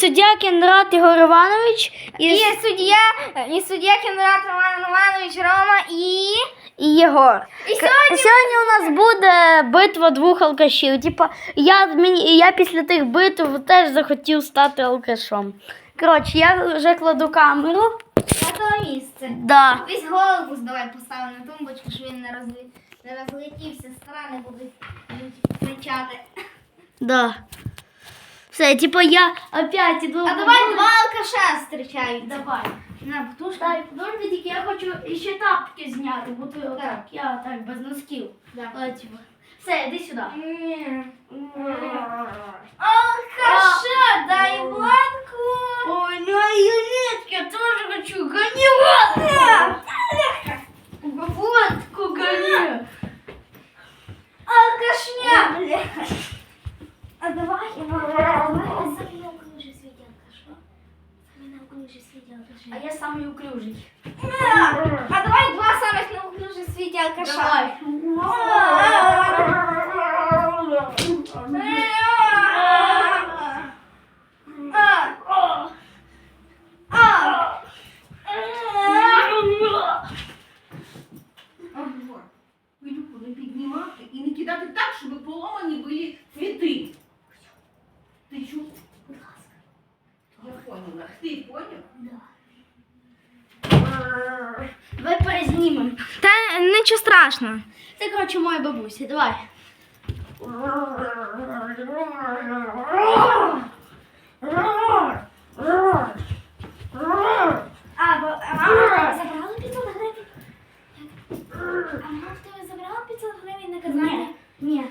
суддя Кендрат Ігор Іванович і, І суддя, і суддя Кінрат Роман Романович Рома і. і Єгор. І сьогодні- сьогодні у нас буде битва двох алкашів. Типа, я, мені, я після тих битв теж захотів стати алкашом. Коротше, я вже кладу камеру. На то місце. Да. Весь голубус давай поставимо на тумбочку, щоб він не, розлі... не розлетівся, страни будуть кричати. Да. Все, типа я опять іду. А давай два алкаша зустрічають. Давай. На, потому подожди, тільки я хочу ще тапки зняти, бо ти отак, я так без носків. Да. Але, типа. Все, іди сюди. Алкаша, дай водку. Ой, ну Юлетка, я тоже хочу. Гони А я самый уклюжий. А давай два самих неуклюжих в світі алкаша. Давай. Пилюку не піднімати і не кидати так, щоб поломані були цвіти. Ти чув? Будь ласка. Я поняла. Ти поняв? Давай перезнімемо. Та нічого страшного. Це, коротше, моя бабуся. Давай. А, бо а мама забрала 500 гривень? А мама в тебе забрала 500 гривень наказання? Ні.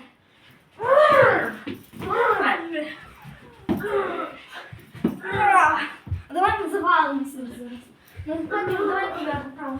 Давай ми завалимося зараз. Ну, давай поправимо. Давай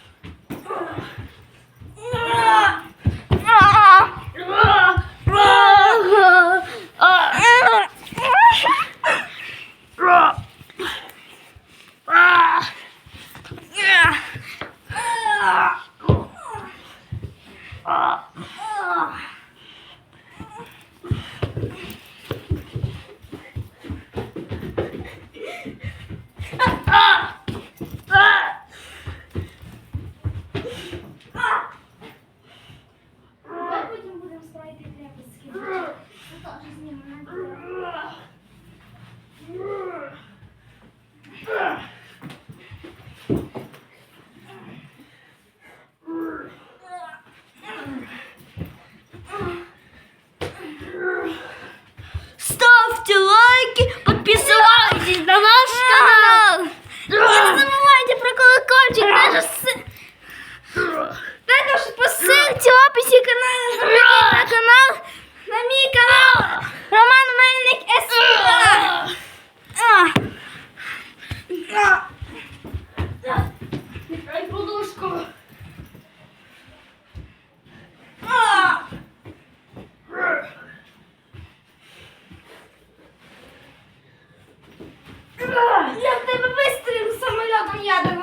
yardım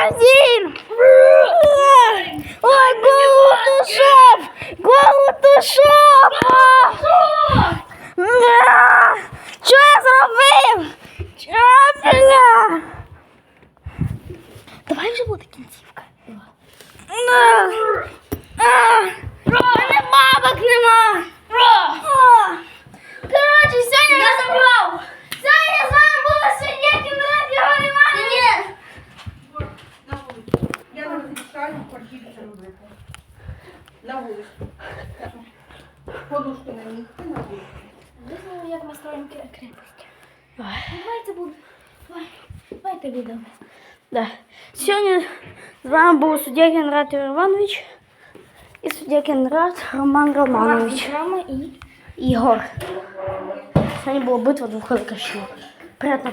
Один! Ой, голову тушов! Голову тушов! Що я зробив? Чапля! Давай вже буде кінцівка. У мене бабок нема! Шаю кордівці робити. На вулиці. Подушку на місці, на вулиці. Визнали, як ми строїмо крепость. Давайте буду. Давайте будемо. Да. Сьогодні з вами був суддя Генрат Іванович і суддя Генрат Роман Романович. Мама і Ігор. Сьогодні була битва двох Приятного Приятно.